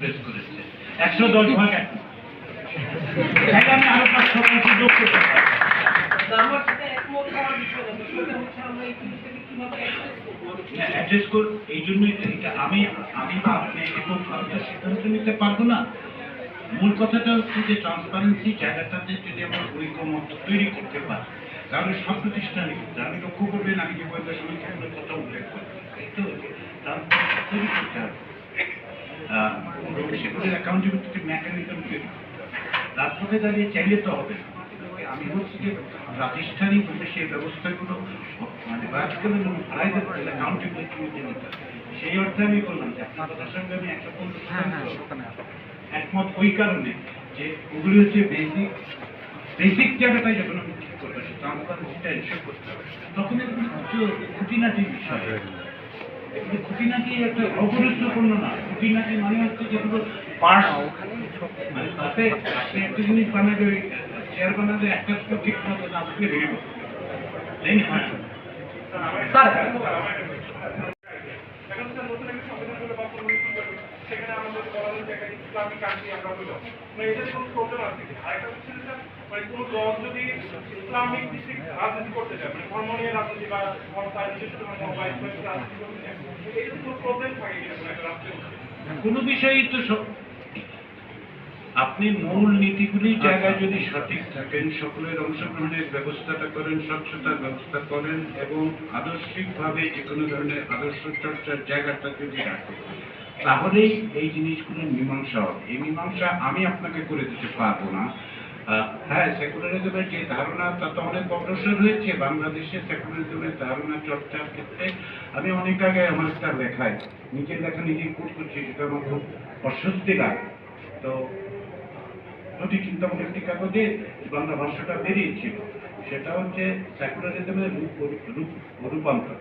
Express করেছে। একশো দশ ভাগ এক। আমি আরও পাঁচ ছ যোগ করতে এই করব জন্যই আমি আমি আপনি এরকম সিদ্ধান্ত নিতে পারব। না। মূল কথাটা হচ্ছে যে ট্রান্সপারেন্সি জায়গাটাতে যদি আমরা ঐকমত তৈরি করতে পারি, তাহলে সব প্রতিষ্ঠানে ক্ষেত্রে আমি লক্ষ্য করবেন, আমি যে গোয়েন্দা সমীক্ষাগুলোর কথা উল্লেখ করি এই তো? তৈরি করতে হবে। এবং সেগুলোর অ্যাকাউন্টেবিলিটি মেকানিজম তৈরি তারপরে দাঁড়িয়ে চাইলে তো হবে আমি বলছি যে প্রাতিষ্ঠানিকভাবে সেই ব্যবস্থাগুলো মানে বাস্তবে এবং ভাড়াই দেবো অ্যাকাউন্টেবিলিটি নিতে। সেই অর্থে আমি বললাম যে আপনার কথার সঙ্গে আমি একশো একমত ওই কারণে যে ওগুলি হচ্ছে বেসিক বেসিক জায়গাটাই যখন আমি ঠিক করব ট্রান্সপারেন্সিটা এনশিওর করতে হবে। তখন এগুলো হচ্ছে খুঁটিনাটি বিষয়। এগুলো খুঁটিনাটি একটা অগুরুত্বপূর্ণ না? খুঁটিনাটি মানে হচ্ছে যেগুলো পার্ট মানে তাতে আপনি একটা জিনিস বানাবে চেয়ার বানাবে একটা ঠিক মতো না আপনি ভেঙে তাই না? স্যার এখন স্যার নতুন একটা সংবিধান করে বা কোনো কিছু করবে, সেখানে আমাদের বলা হয়েছে একটা ইসলামিক কান্ট্রি আমরা হইল মানে এটাতে কোনো প্রবলেম আছে আরেকটা হচ্ছে যে মানে কোনো দল যদি ইসলামিক ভিত্তিক রাজনীতি করতে চায় মানে ধর্ম নিয়ে রাজনীতি বা ধর্ম তার নিজস্ব ধর্ম বা ইসলামিক রাজনীতি করতে চায় এটা কোনো প্রবলেম থাকে কিনা একটা রাষ্ট্রের কোনো বিষয়েই তো আপনি মূল নীতিগুলির জায়গায় যদি সঠিক থাকেন সকলের অংশগ্রহণের ব্যবস্থাটা করেন স্বচ্ছতার ব্যবস্থা করেন এবং আদর্শিকভাবে যে কোনো ধরনের আদর্শ চর্চার জায়গাটা যদি রাখেন তাহলেই এই জিনিসগুলোর মীমাংসা হবে। এই মীমাংসা আমি আপনাকে করে দিতে পারব না। হ্যাঁ সেকুলারিজমের যে ধারণা, তা তো অনেক অগ্রসর হয়েছে। বাংলাদেশে সেকুলারিজমের ধারণা চর্চার ক্ষেত্রে আমি অনেক আগে আমার একটা লেখায় নিজের লেখা নিজেই কোট করছি, সেটা আমার খুব অস্বস্তি লাগে। তো দুটি চিন্তামূলক একটি কাগজে বাংলা ভাষাটা বেরিয়েছিল। সেটা হচ্ছে সেকুলারিজমের রূপ রূপ, রূপান্তর।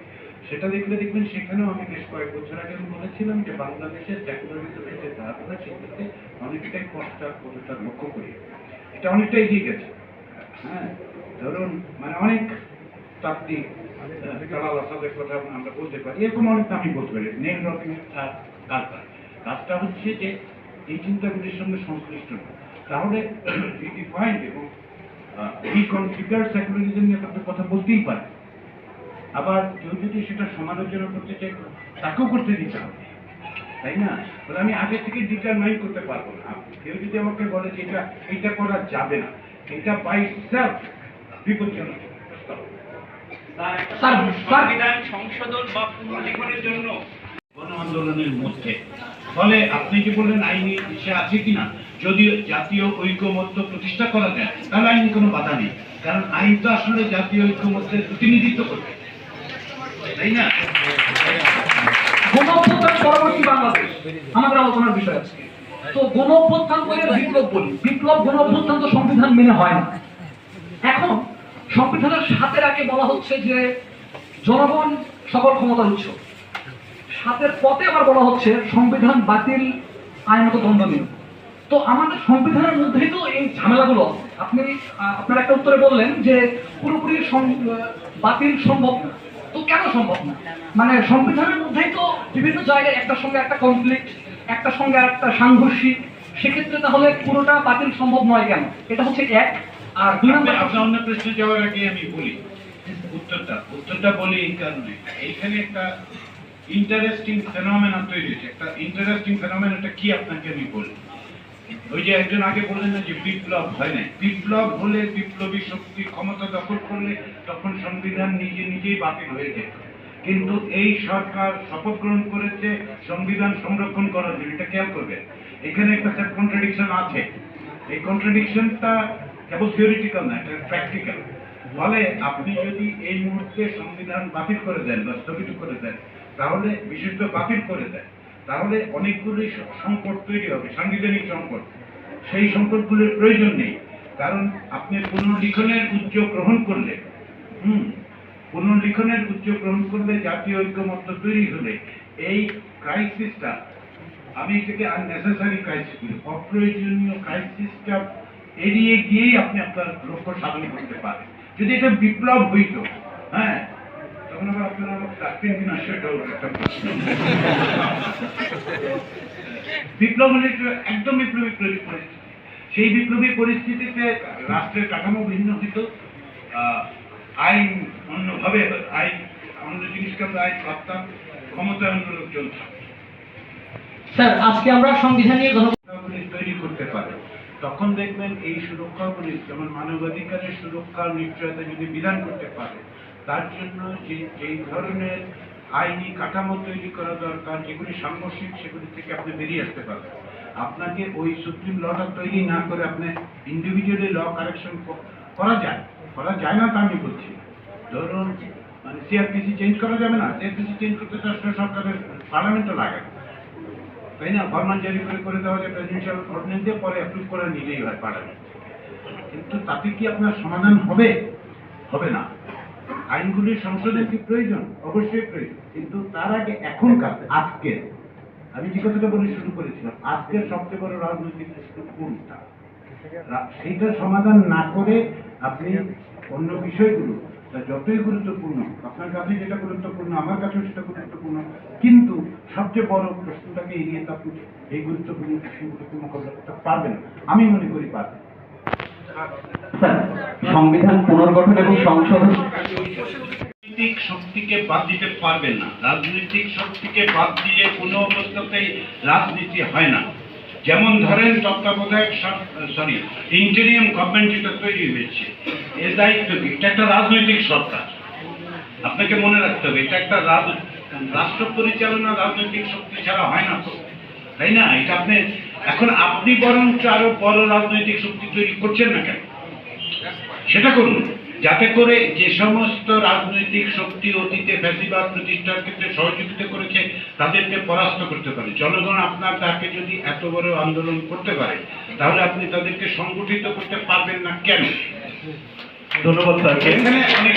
সেটা দেখলে দেখবেন সেখানেও আমি বেশ কয়েক বছর আগে বলেছিলাম যে বাংলাদেশের সেকুলারিজমের যে ধারণা, সেটাতে অনেকটাই পশ্চাৎপদতা লক্ষ্য করি। এটা অনেকটা এগিয়ে গেছে। হ্যাঁ ধরুন মানে অনেক কালাল আসাদের কথা আমরা বলতে পারি। এরকম অনেক আমি বলতে পারি। নেল রকিং কাজটা কাজটা হচ্ছে যে এই চিন্তাগুলির সঙ্গে সংশ্লিষ্ট না। তাহলে এবং নিয়ে কথা বলতেই পারে আবার কেউ যদি সেটা সমালোচনা করতে চায় তাকেও করতে দিতে হবে। তাই না? তাহলে আমি আগে থেকে ডিটারমাইন করতে পারব না। কেউ যদি আমাকে বলে যে এটা এটা করা যাবে না এটা বাই সেলফ বিপজ্জনক। স্যার স্যার সংশোধন বা পুনর্লিখনের জন্য গণ আন্দোলনের মধ্যে। ফলে আপনি যে বললেন আইনি সে আছে কিনা? যদি জাতীয় ঐক্যমত্য প্রতিষ্ঠা করা যায় তাহলে আইনি কোনো বাধা নেই। কারণ আইন তো আসলে জাতীয় ঐক্যমত্যের প্রতিনিধিত্ব করবে। সংবিধান মেনে হয় না। এখন সংবিধানের সাথে আগে বলা হচ্ছে যে জনগণ সকল ক্ষমতার উৎস। সাতের পথে আবার বলা হচ্ছে সংবিধান বাতিল, আইনত দণ্ডনীয়। তো আমাদের সংবিধানের মধ্যেই তো এই ঝামেলাগুলো আপনি আপনার একটা উত্তরে বললেন যে পুরোপুরি বাতিল সম্ভব না। তো কেন সম্ভব না? মানে সংবিধানের মধ্যেই তো বিভিন্ন জায়গায় একটার সঙ্গে একটা কনফ্লিক্ট একটা সঙ্গে একটা সাংঘর্ষিক। সেক্ষেত্রে তাহলে পুরোটা বাতিল সম্ভব নয় কেন? এটা হচ্ছে এক। আর দুই নম্বর আপনার অন্য প্রশ্নে যাওয়ার আগে আমি বলি উত্তরটা উত্তরটা বলি এই কারণে। এইখানে একটা ইন্টারেস্টিং ফেনোমেনা তৈরি হয়েছে। একটা ইন্টারেস্টিং ফেনোমেনাটা কি আপনাকে আমি বলি? ওই যে একজন আগে বললেন না যে বিপ্লব হয় না বিপ্লব হলে বিপ্লবী শক্তি ক্ষমতা দখল করলে তখন সংবিধান নিজে নিজেই বাতিল হয়ে যেত কিন্তু এই সরকার শপথ গ্রহণ করেছে, সংবিধান সংরক্ষণ করার জন্য। এটা খেয়াল করবে এখানে একটা স্যার কন্ট্রাডিকশন আছে। এই কন্ট্রাডিকশনটা কেবল থিওরিটিক্যাল না, এটা প্র্যাকটিক্যাল ফলে আপনি যদি এই মুহূর্তে সংবিধান বাতিল করে দেন বা স্থগিত করে দেন, তাহলে বিশেষত বাতিল করে দেন। তাহলে অনেকগুলি সংকট তৈরি হবে, সাংবিধানিক সংকট। সেই সংকটগুলির প্রয়োজন নেই। কারণ আপনি পুনর্লিখনের উদ্যোগ গ্রহণ করলে, হুম, পুনর্লিখনের উদ্যোগ গ্রহণ করলে জাতীয় ঐক্যমত্য তৈরি হলে এই ক্রাইসিসটা আমি এটাকে আননেসেসারি ক্রাইসিস অপ্রয়োজনীয় ক্রাইসিসটা এড়িয়ে গিয়েই আপনি আপনার লক্ষ্য সাধন করতে পারেন। যদি এটা বিপ্লব হইতো হ্যাঁ তখন সেটাও একটা প্রশ্ন একদম বিপ্লবী পরি- পরিস্থিতি সেই বিপ্লবী পরিস্থিতিতে রাষ্ট্রের কাঠামো ভিন্ন হইত আইন অন্যভাবে আইন অন্য জিনিসকে আইন ভাবতাম ক্ষমতায়নমূলক চলতাম স্যার, আজকে আমরা সংবিধান নিয়ে তৈরি করতে পারে। তখন দেখবেন এই সুরক্ষাগুলি যেমন মানবাধিকারের সুরক্ষা, নিশ্চয়তা যদি বিধান করতে পারে তার জন্য যে, যেই ধরনের আইনি কাঠামো তৈরি করা দরকার, যেগুলি সাংঘর্ষিক, সেগুলি থেকে আপনি বেরিয়ে আসতে পারবেন। আপনাকে ওই সুপ্রিম লটা তৈরি না করে আপনি ইন্ডিভিজুয়ালি ল কারেকশন করা যায়। করা যায় না তা আমি বলছি ধরুন মানে সিআরপিসি চেঞ্জ করা যাবে না। সিআরপিসি চেঞ্জ করতে আসলে সরকারের পার্লামেন্টও লাগে। তাই না? ফরমান জারি করে করে দেওয়া যায় প্রেসিডেন্সিয়াল অর্ডিন্যান্স দিয়ে পরে অ্যাপ্রুভ করে নিলেই হয় পার্লামেন্ট কিন্তু তাতে কি আপনার সমাধান হবে? হবে না। আইনগুলির সংশোধন কি প্রয়োজন? অবশ্যই প্রয়োজন। কিন্তু তার আগে এখনকার আজকে। আমি যে কথাটা বলে শুরু করেছিলাম আজকের সবচেয়ে বড় রাজনৈতিক কোনটা? সেইটার সমাধান না করে আপনি অন্য বিষয়গুলো তা যতই গুরুত্বপূর্ণ আপনার কাছে যেটা গুরুত্বপূর্ণ আমার কাছেও সেটা গুরুত্বপূর্ণ কিন্তু সবচেয়ে বড় প্রশ্নটাকে এড়িয়ে তো আপনি এই গুরুত্বপূর্ণ বিষয়গুলোকে মোকাবিলা করতে পারবেন আমি মনে করি পারবেন সংবিধান পুনর্গঠন এবং সংশোধন। রাজনৈতিক শক্তিকে বাদ দিতে পারবেন না। রাজনৈতিক শক্তিকে বাদ দিয়ে কোনো অবস্থাতেই রাজনীতি হয় না। যেমন ধরেন তত্ত্বাবধায়ক সরি ইন্টেরিয়াম গভর্নমেন্ট যেটা তৈরি হয়েছে। এর দায়িত্ব কি? এটা একটা রাজনৈতিক সরকার। আপনাকে মনে রাখতে হবে, এটা একটা রাজ- রাষ্ট্র পরিচালনা রাজনৈতিক শক্তি ছাড়া হয় না তো। তাই না? এটা আপনি এখন আপনি বরঞ্চ আরও বড় রাজনৈতিক শক্তি তৈরি করছেন না কেন? সেটা করুন। যাতে করে যে সমস্ত রাজনৈতিক শক্তি অতীতে ফ্যাসিবাদ প্রতিষ্ঠার ক্ষেত্রে সহযোগিতা করেছে তাদেরকে পরাস্ত করতে পারে। জনগণ আপনার তাকে যদি এত বড় আন্দোলন করতে পারে তাহলে আপনি তাদেরকে সংগঠিত করতে পারবেন না কেন? ধন্যবাদ স্যারকে এখানে অনেক